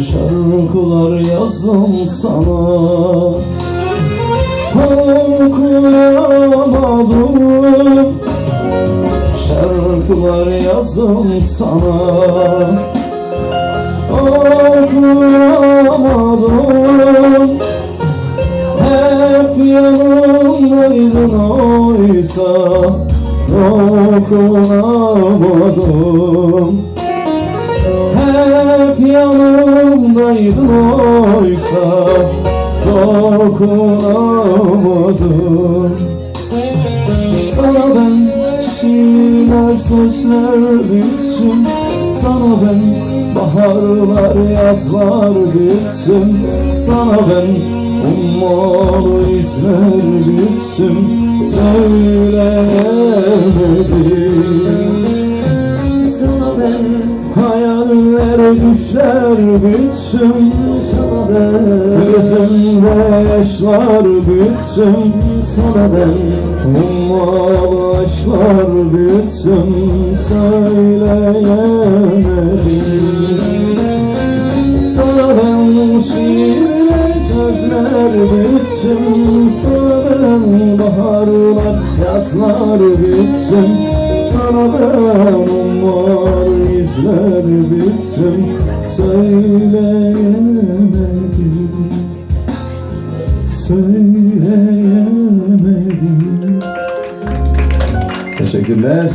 Şarkılar yazdım sana. Okuyamadım Şarkılar yazdım sana. Okuyamadım Hep yanımdaydın oysa Dokunamadım Hep yanımdaydın oysa Dokunamadım. Sana ben şiirler sözler büyüttüm Sana ben baharlar yazlar büyüttüm Sana ben ummalı izler büyüttüm Söyleyemedim. Sana ben hayaller düşler büyüttüm Sana ben gözümde yaşlar büyüttüm Sana ben ummalı aşklar büyüttüm Söyleyemedim. Sana ben şiirler sözler büyüttüm Sana ben baharlar yazlar büyüttüm Sana ben umar izler büyüttüm Söyleyemedim Söyleyemedim Teşekkürler.